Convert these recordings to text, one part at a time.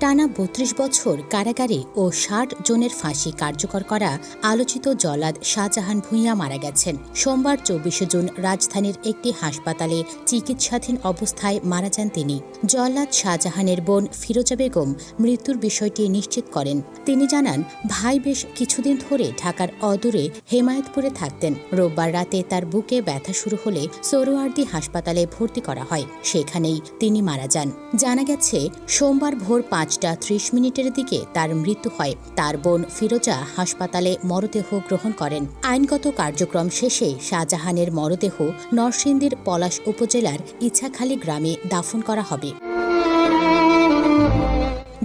টানা বত্রিশ বছর কারাগারে ও ষাট জনের ফাঁসি কার্যকর করা আলোচিত জলাদ শাহজাহান ভূঁইয়া মারা গেছেন। সোমবার চব্বিশে জুন রাজধানীর একটি হাসপাতালে চিকিৎসাধীন অবস্থায় মারা যান তিনি। জল্লাদ শাহজাহানের বোন ফিরোজা বেগম মৃত্যুর বিষয়টি নিশ্চিত করেন। তিনি জানান, ভাই বেশ কিছুদিন ধরে ঢাকার অদূরে হেমায়তপুরে থাকতেন। রোববার রাতে তার বুকে ব্যথা শুরু হলে সোরোয়ার্দি হাসপাতালে ভর্তি করা হয়। সেখানেই তিনি মারা যান। জানা গেছে, সোমবার ভোর পাঁচটা ত্রিশ মিনিটের দিকে তার মৃত্যু হয়। তার বোন ফিরোজা হাসপাতালে মরদেহ গ্রহণ করেন। আইনগত কার্যক্রম শেষে শাহজাহানের মরদেহ নরসিংদীর পলাশ উপজেলার ইছাখালী গ্রামে দাফন করা হবে।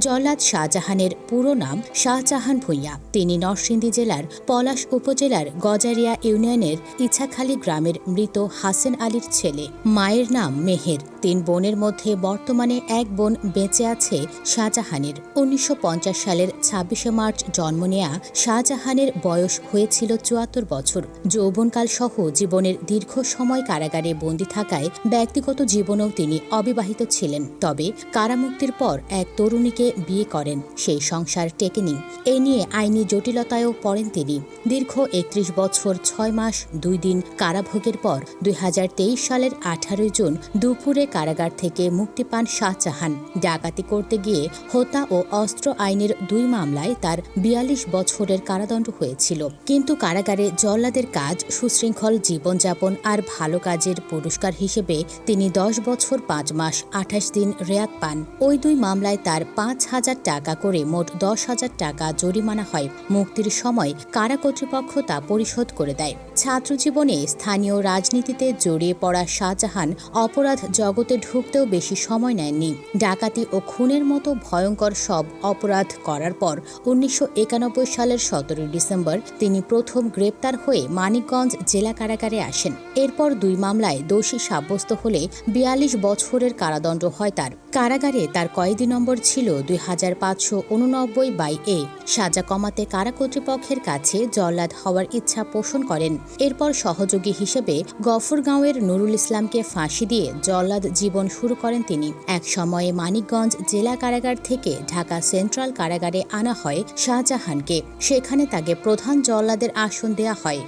জল্লাদ শাহজাহানের পুরো নাম শাহজাহান ভূঁইয়া। তিনি নরসিংদী জেলার পলাশ উপজেলার গজারিয়া ইউনিয়নের ইছাখালী গ্রামের মৃত হাসেন আলীর ছেলে। মায়ের নাম মেহের। তিন বোনের মধ্যে বর্তমানে এক বোন বেঁচে আছে শাহজাহানের। উনিশশো পঞ্চাশ সালের ছাব্বিশে মার্চ জন্ম নেয়া শাহজাহানের বয়স হয়েছিল চুয়াত্তর বছর। যৌবনকাল সহ জীবনের দীর্ঘ সময় কারাগারে বন্দী থাকায় ব্যক্তিগত জীবনেও তিনি অবিবাহিত ছিলেন। তবে কারামুক্তির পর এক তরুণীকে বিয়ে করেন, সেই সংসার টেকেনি এ নিয়ে আইনি জটিলতায়ও পড়েন তিনি। দীর্ঘ একত্রিশ বছর ছয় মাস, দুই দিন কারাভোগের পর দুই হাজার তেইশ সালের আঠারোই জুন দুপুরে কারাগার থেকে মুক্তি পান শাহজাহান। ডাকাতি করতে গিয়ে হত্যা ও অস্ত্র আইনের দুই মামলায় তার বিয়াল্লিশ বছরের কারাদণ্ড হয়েছিল। কিন্তু কারাগারে জল্লাদের কাজ সুশৃঙ্খল, জীবনযাপন আর ভালো কাজের পুরস্কার হিসেবে তিনি দশ বছর পাঁচ মাস, আঠাশ দিন রেয়াত পান। ওই দুই মামলায় তার পাঁচ হাজার টাকা করে মোট দশ হাজার টাকা জরিমানা হয়। মুক্তির সময় কারা কর্তৃপক্ষ তা পরিশোধ করে দেয়। ছাত্র জীবনে স্থানীয় রাজনীতিতে জড়িয়ে পড়া শাহজাহান অপরাধ জগতে ঢুকতেও বেশি সময় নেননি। ডাকাতি ও খুনের মতো ভয়ঙ্কর সব অপরাধ করার পর উনিশশো একানব্বই সালের সতেরোই ডিসেম্বর তিনি প্রথম গ্রেপ্তার হয়ে মানিকগঞ্জ জেলা কারাগারে আসেন। এরপর দুই মামলায় দোষী সাব্যস্ত হলে বিয়াল্লিশ বছরের কারাদণ্ড হয় তার। কারাগারে তার কয়েদি নম্বর ছিল দুই হাজার পাঁচশো উননব্বই বাই এ সাজা কমাতে কারা কর্তৃপক্ষের কাছে জল্লাদ হওয়ার ইচ্ছা পোষণ করেন। এরপর সহযোগী হিসেবে গফরগাঁওয়ের নুরুল ইসলামকে ফাঁসি দিয়ে জল্লাদ জীবন শুরু করেন তিনি। এক সময়ে মানিকগঞ্জ জেলা কারাগার থেকে ঢাকা সেন্ট্রাল কারাগারে আনা হয় শাহজাহানকে। সেখানে তাকে প্রধান জল্লাদের আসন দেয়া হয়।